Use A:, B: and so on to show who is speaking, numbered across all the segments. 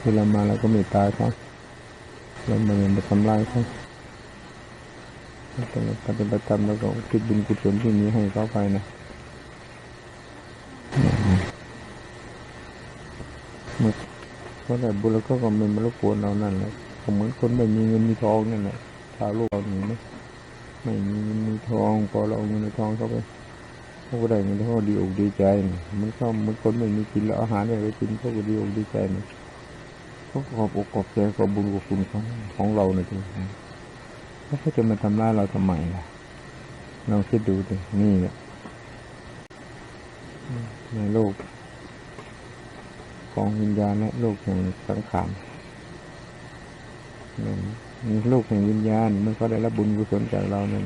A: ที่เรามาเราก็ไม่ตายเขาเราไม่ไปทำลายเขาเราต้องปฏิบัติธรรมแล้วก็คิดบุญกุศลที่มีให้เขาไปนะเมื่อเขาได้บุญแล้วก็ก็ไม่มารบกวนเรานั่นแหละก็เหมือนคนไม่มีเงินมีทองนั่นแหละชาวโลกเราหนีไหมไม่มีเงินมีทอง พอเราเอาเงินทองเข้าไปเขาก็ได้เงินเขาดีอกดีใจมันก็เหมือนคนไม่มีกินแล้วอาหารอะไรกินเขาก็ดีอกดีใจนะ ก็ขอบอกขอบใจขอบบุญขอบคุณของของเราในที่นี้แล้วเขาจะมาทำร้ายเราทำไมล่ะเราคิดดูดินี่แหละในโลก ของวิญญาณและโลกแห่งสังขารนั่นโลกแห่งวิญญาณมันก็ได้รับบุญกุศลจากเรานั่น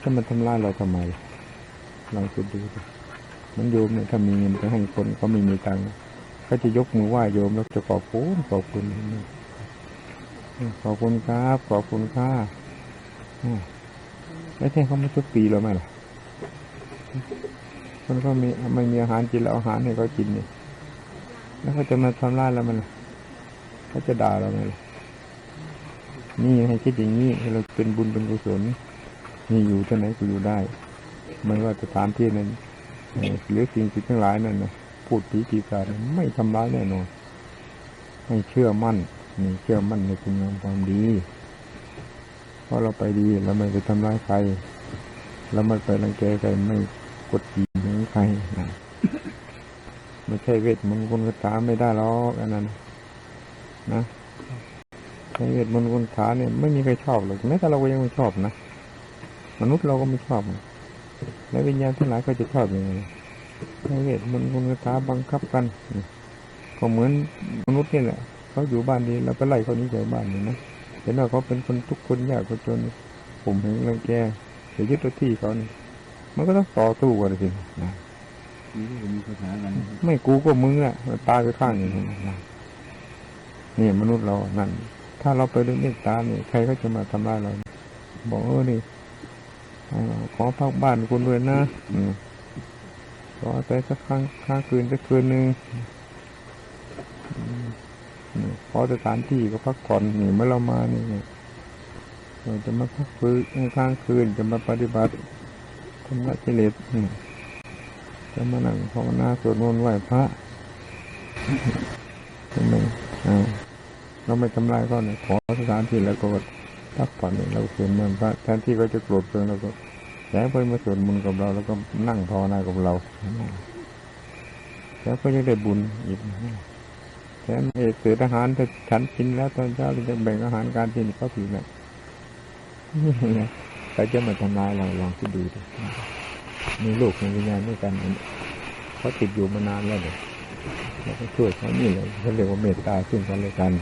A: ถ้ามันทำร้ายเราทำไมเราคิดดูดิมันโยมเนี่ยถ้ามีเงินไปให้คนเขาไม่มีตังค์ เขาจะยกมือไหว้โยมแล้วจะขอบคุณขอบคุณขอบคุณครับขอบคุณค่าแล้วแท้เขาไม่ทุกปีหรอไหมล่ะคนเขามีไม่มีอาหารกินแล้วอาหารให้เขากินเนี่ยแล้วเขาจะมาทำร้ายเรามันล่ะเขาจะด่าเราไหมล่ะนี่ให้คิดอย่างนี้ให้เราเป็นบุญเป็นกุศลนี่อยู่ที่ไหนก็อยู่ได้ไม่ว่าสถานที่นั้นหรือสิ่งสิ่งทั้งหลายนั่นนะ พูดผีปีศาจไม่ทำร้ายแน่นอนให้เชื่อมั่นนี่เชื่อมั่นในคุณงามความดี เพราะเราไปดีเราไม่ไปทำร้ายใครเราไม่ไปรังแกใครไม่กดขี่เหนือใครนะไม่ใช่เวทมนต์คนคาถาไม่ได้หรอกอันนั้นนะใช้เวทมนต์คนคาถาเนี่ยไม่มีใครชอบหรอกแม้แต่เราก็ยังไม่ชอบนะมนุษย์เราก็ไม่ชอบแล้ววิญญาณทั้งหลายก็จะชอบยังไง เวทมนต์คนคาถาบังคับกันนี่ก็เหมือนมนุษย์นี่แหละเขาอยู่บ้านดีเราไปไล่เขาหนี้จากบ้านนี่นะเห็นว่าเขาเป็นคนทุกข์คนยากคนจนผมเห็นรังแกจะยึดตัวที่เขานี่มันก็ต้องต่อสู้กันสินะ
B: มีก็มีคาถากัน
A: ไม่กูก็มึงแหละตายไปข้างหนึ่งนะนี่มนุษย์เรานั่น ถ้าเราไปด้วยเมตตาเนี่ยใครก็จะมาทำร้ายเรา บอกเออนี่อ่าขอพักบ้านคุณด้วยนะ อืมขอไปสักครั้งค้างคืนสักคืนหนึ่งอืมอืมขอสถานที่ก็พักผ่อนนี่เมื่อเรามานี่เราจะมาพักฟื้นค้างคืนจะมาปฏิบัติธรรมะเจริญจะมานั่งภาวนาสวดมนต์ไหว้พระทำไมเราไม่ทำลายเขาเนี่ยขอสถานที่แล้วก็พักผ่อนเนี่ยเราสวดมนต์พระแทนที่เขาจะโกรธเคืองเราก็ แย่เพื่อนมาสวดมนต์กับเรา แล้วก็นั่งภาวนากับเรา แล้วก็จะได้บุญอีกแถมเอเสือทหารถ้าฉันกินแล้วตอนเช้าจะแบ่งอาหารการกินเขาผิดนะนี่ไงใครจะมาทำลายเราลองคิดดูดิมีลูกมีวิญญาณด้วยกันเขาติดอยู่มานานแล้วเนี่ยเราก็ช่วยเขานี่เลยเขาเรียกว่าเมตตาซึ่งกันและกัน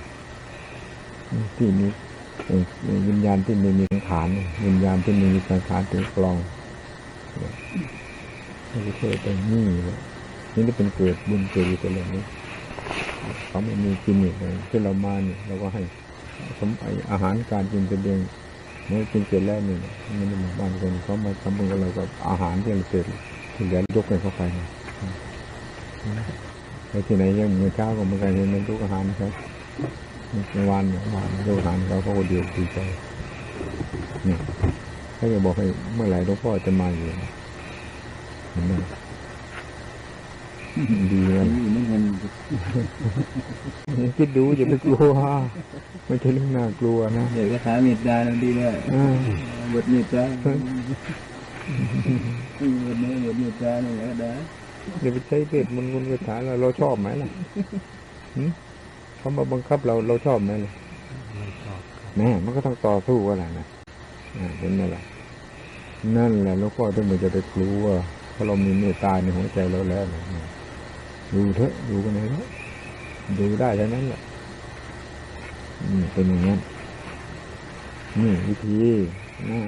A: ที่มีเอ่อมี วิญญาณที่ไม่มีสังขารวิญญาณที่ไม่มีสังขารถึงกลองเนี่เขาก็ช่วยเป็นนี่เลยนี่ได้เป็นเกิดบุญเกิดกุศลนี้เขาไม่มีกินอีกเลยที่เรามาเนี่ยเราก็ให้สมไออาหารการกินเป็นเองเมื่อกินเสร็จแล้วนี่มันในหมู่บ้านคนเขามาทำบุญกับเรากับอาหารที่เราเสร็จที่เหลือยกให้เขาไปไปที่ไหนยังมือเช้าก็เหมือนกันเห็นมันยกอาหารครับ เมื่อวานเนี่ยเมื่อวานยกอาหารเขาเขาก็เดียวดีใจนี่เขาจะบอกให้เมื่อไหร่หลวงพ่อจะมาอยู่นะเห็นไหมดีนะ
B: มีเหมือนกัน
A: คิดดูอย่าไปกลัวไม่ใช่เรื่องน่ากลัวนะ
B: เดี๋ยวคาถาเมตตาเราดีเลย
A: อ่า
B: บทเมตตาบทนี้บทเมตตาเนี่ยก็ได้
A: อย่าไปใช้เวทมนต์คุณคาถาเราเราชอบไหมล่ะหึ เขามาบังคับเราเราชอบไหมล่ะแม่มันก็ต้องต่อสู้กันแหละนะอ่าเห็นไหมล่ะนั่นแหละหลวงพ่อถึงมันจะไปกลัวเพราะเรามีเมตตาในหัวใจเราแล้วเนี่ยดูเถอะดูกันเลยเถอะดูได้ทั้งนั้นแหละอืมเป็นอย่างนั้นนี่วิธีนะ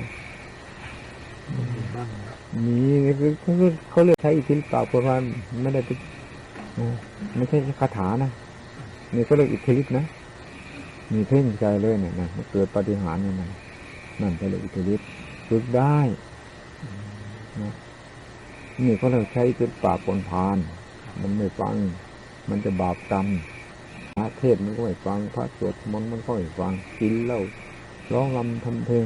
A: มีคือเขาเขาเรียกใช้อิทธิฤทธิ์เปล่าเพราะว่าไม่ได้ไปอ่าไม่ใช่คาถานะ นี่เขาเรียกอิทธิฤทธิ์นะ มีเพ่งใจเลยเนี่ยนะมันเกิดปฏิหารเนี่ยนะนั่นก็เรียกอิทธิฤทธิ์ฝึกได้นะนี่เขาเลยใช้เป็นปราบปนพาน มันไม่ฟัง มันจะบาปกรรมนะเทศมันก็ไม่ฟัง พระสวดมนต์มันก็ไม่ฟัง กินเหล้าร้องรำทำเพลง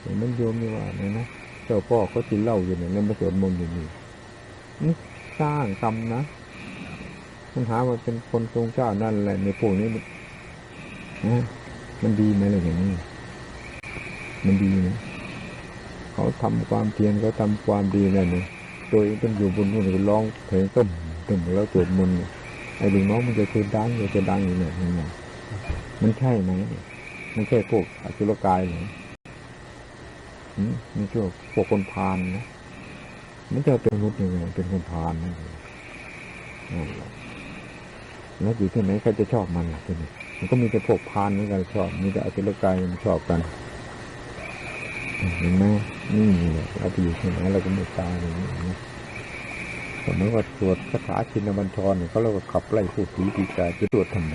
A: เห็นมันโยมนี่ว่าเนี่ยนะ เจ้าพ่อเขากินเหล้าอยู่เนี่ยแล้วมาสวดมนต์อยู่นี่นี่สร้างกรรมนะ มันหาว่าเป็นคนทรงเจ้านั่นแหละในพวกนี้มันมันดีไหมอะไรอย่างนี้ มันดีนะเขาทำความเพียรเขาทำความดีนั่นนี่ตัวเองต้องอยู่บนนู่นร้องเพลงต้มตึมแล้วสวดมนต์เนี่ยไอ้ลูกน้องมันจะคือดังมันจะดังอยู่เนี่ยมันไงมันใช่ไหมมันใช่พวกอสุรกายเหรอหืมมันช่วพวกคนพาลนะมันจะเป็นมนุษย์ยังไงเป็นคนพาลนั่นเอง นั่นแล้วอยู่ที่ไหนใครจะชอบมันล่ะที่นี่มันก็มีแต่พวกพาลเหมือนกันชอบ มีแต่อสุรกายมันชอบกันเห็นไหมนี่แหละเราไปอยู่ที่ไหนเราก็ไม่ตายอย่างนี้นะสมมติว่าตรวจคาถาชินบัญชรเนี่ยเขาเรียกว่าขับไล่ผู้ผีปีศาจจะตรวจทำไม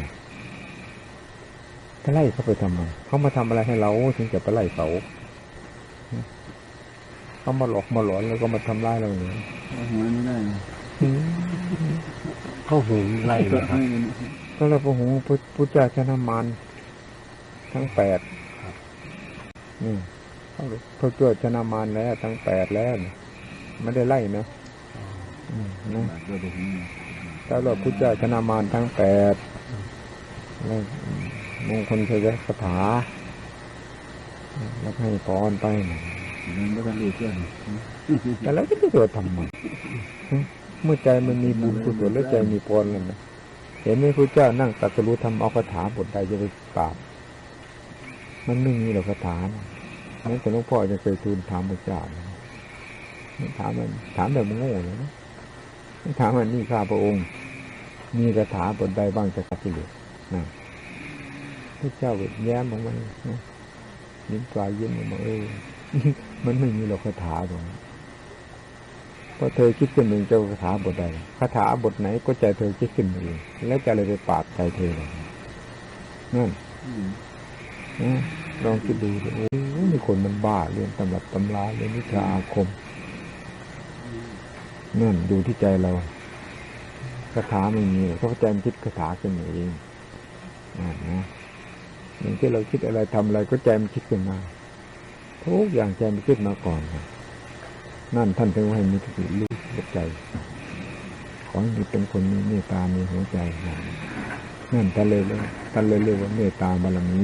A: ถ้าไล่เขาไปทำไมเขามาทำอะไรให้เราถึงจะไปไล่เขาเขามาหลอกมาหลอนแล้วก็มาทำร้ายเราอย่างนี้
B: ไม่ได้
C: เขาหูไล่ไหมครับ
A: ก็เราพระหูพุทพุทธเจ้าชนะมารทั้งแปดนี่เขาพระเจ้าชนะมารแล้ว ทั้งแปดแล้วไม่ได้ไล่นะนะ
B: บาดตัวเด็กนี่
A: ถ้าเราพุทธเจ้าชนะมารทั้งแปดแล้วมงคลเทวคาถาแล้วให้พรไปนะแต่แล้วจะไปตรวจทำไม เมื่อใจมันมีบุญกุศลแล้วใจมีพรแล้วนะเห็นไหมพระเจ้านั่งตรัสรู้ทำเอาคาถาบทใดจะไปกราบ มันไม่มีหรอกคาถานะแม้แต่หลวงพ่อจะเคยทูลถามพระเจ้าถามมันถามแบบโง่เลยนะถามมันนี่ข้าพระองค์ มีคาถาบทใดบ้างจะกัดกิเลสนะพระเจ้าแย้มออกมานะยิ้มปลายยิ้มออกมาเออมันไม่มีหรอกคาถาตรงนั้น เพราะเธอคิดขึ้นเองจะเอาคาถาบทใดคาถาบทไหนก็ใจเธอคิดขึ้นมาเองแล้วจะอะไรไปปราบใจเธอล่ะนั่นนะลองคิดดูดิโอ้ยมีคนมันบ้าเรียนตำรับตำราเรียนวิชาอาคมนั่นดูที่ใจเราคาถาไม่มีหรอกเพราะใจมันคิดคาถาขึ้นมาเองนั่นนะอย่างที่เราคิดอะไรทำอะไรก็ใจมันคิดขึ้นมาทุกอย่างใจมันคิดมาก่อนครับ นั่นท่านถึงให้มีสติรู้ใจ ขอให้มีเป็นคนมีเมตตามีหัวใจนั่นท่านเลยเรียท่านเลยเรียกว่าเมตตาบารมี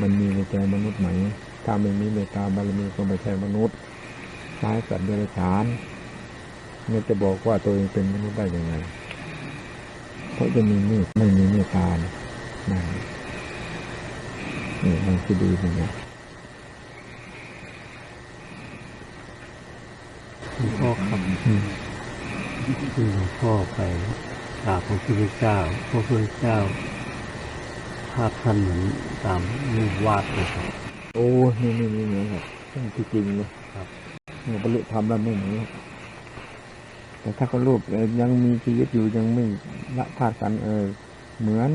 A: มันมีในใจมนุษย์ไหม ถ้าไม่มีเมตตาบารมีก็ไม่ใช่มนุษย์คล้ายสัตว์เดรัจฉานเนี่ยจะบอกว่าตัวเองเป็นมนุษย์ได้ยังไง เพราะจะมีเมตไม่มีเมตตานะนี่ลองคิดดูเป็นไง
C: หลวงพ่อครับ
A: อืม
C: ที่หลวงพ่อไปกราบพระพุทธเจ้าพระพุทธเจ้า ภาพท่านเหมือนตามรูปวาดเลยครับ
A: โอ้นี่นี่นี่เหมือนครับต้องที่จริงเลย
C: ครับ
A: เนี่ยบรรลุธรรมแล้วไม่เหมือนแต่ถ้าเขารูปเอ่อยังมีชีวิตอยู่ยังไม่ละธาตุกันเออเหมือน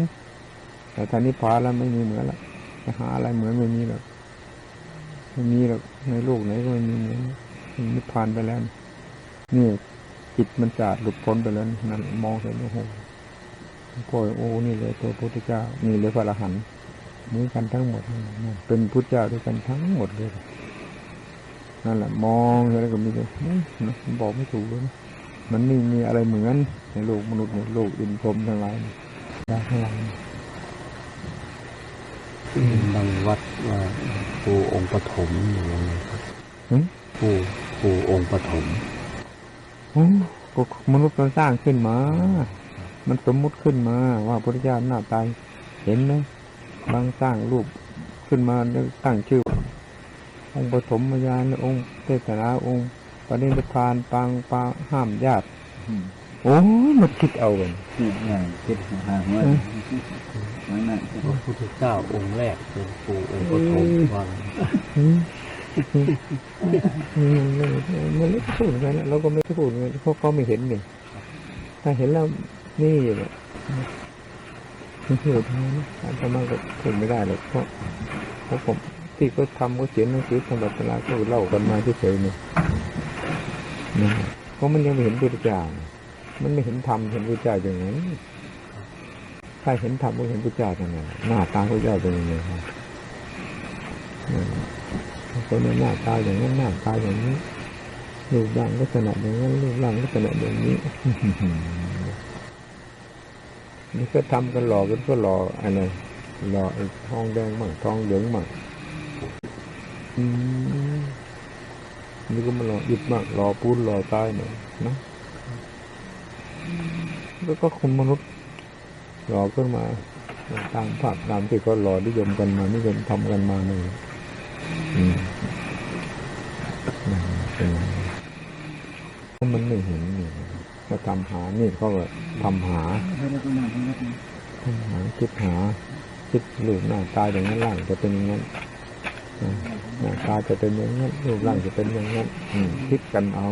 A: แต่ท่านิพพานแล้วไม่มีเหมือนละจะหาอะไรเหมือนไม่มีหรอกไม่มีหรอกในโลกไหนก็ไม่มีเหมือนนิพพานไปแล้วนี่ จิตมันจาดหลุดพ้นไปแล้วนั่นมองเห็นโอ้โหพ่อโอ้นี่เลยตัวพุทธเจ้านี่เลยพระอรหันต์เหมือนกันทั้งหมดนั่นน่ะเป็นพุทธเจ้าด้วยกันทั้งหมดเลยนั่นแหละมองเห็นแล้วก็มีแต่เฮ้ยนะมันบอกไม่ถูกเลยนะมันไม่มีอะไรเหมือนในโลกมนุษย์ในโลกอินทรมทั้งหลายนี่ดาวทั้งหลายนี่
C: บางวัดว่าปูองค์ปฐมอย่างไรครับ
A: หึ
C: ปูปูองค์ปฐม
A: โอ้ ก็มนุษย์มันสร้างขึ้นมา มันสมมุติขึ้นมา ว่าพระพุทธเจ้าหน้าตายเห็นไหมบางสร้างรูปขึ้นมาแล้วตั้งชื่อ องค์ปฐมยานองค์เทศนาองค์ปณิธานปางปางห้ามญาติโอ้ยมันคิดเอาเอง
B: คิดง่ายคิดหาหัวมันน่ะ
C: พระพุทธเจ้าองค์แรกเป็นปูองค์ปฐมว่างั้น
A: อื มอืมมันไม่พูดกันเราก็ไม่พูดกันเพราะเขาไม่เห็นนี่ถ้าเห็นแล้วนี่แหละไม่เชื่อทางนะอาตมาก็พูดไม่ได้หรอกเพราะเพราะผมที่เขาทำเขาเขียนหนังสือทำแบบตลาดเขาเล่ากันมาเฉยๆเนี่ยนะเพราะมันยังไม่เห็นพุทธเจ้ามันไม่เห็นธรรมเห็นพุทธเจ้าอย่างไงรเห็นธรรมก็เห็นพุทธเจ้าทั้งนั้นหน้าตาพุทธเจ้าเป็นยังไงครับ คนหน้าตาอย่างนั้นหน้าตาอย่างนี้รูปร่างลักษณะอย่างนั้นรูปร่างลักษณะอย่างนี้นี่ก็ทำกันหลอกกันก็หล่ออะไรหลอไอ้ทองแดงมั่งทองเหลืองมั่งนี่ก็มาหล่อกอิดมั่งหล่อปูนหล่อตายหน่อยนะแล้วก็คนมนุษย์หลอกขึ้นมาตามภาพตามที่เขาหล่อนิยมกันมานิยมทำกันมาเลยอืมนั่น เป็นเพราะมันไม่เห็นนี่ก็ทำหานี่เขาก็ทำหา
B: ทำ
A: หาคิดหาคิดรูปหน้าตาอย่างนั้นร่างจะเป็นอย่างนั้นอ่าหน้าตาจะเป็นอย่างนั้นรูปร่างจะเป็นอย่างนั้นคิดกันเอา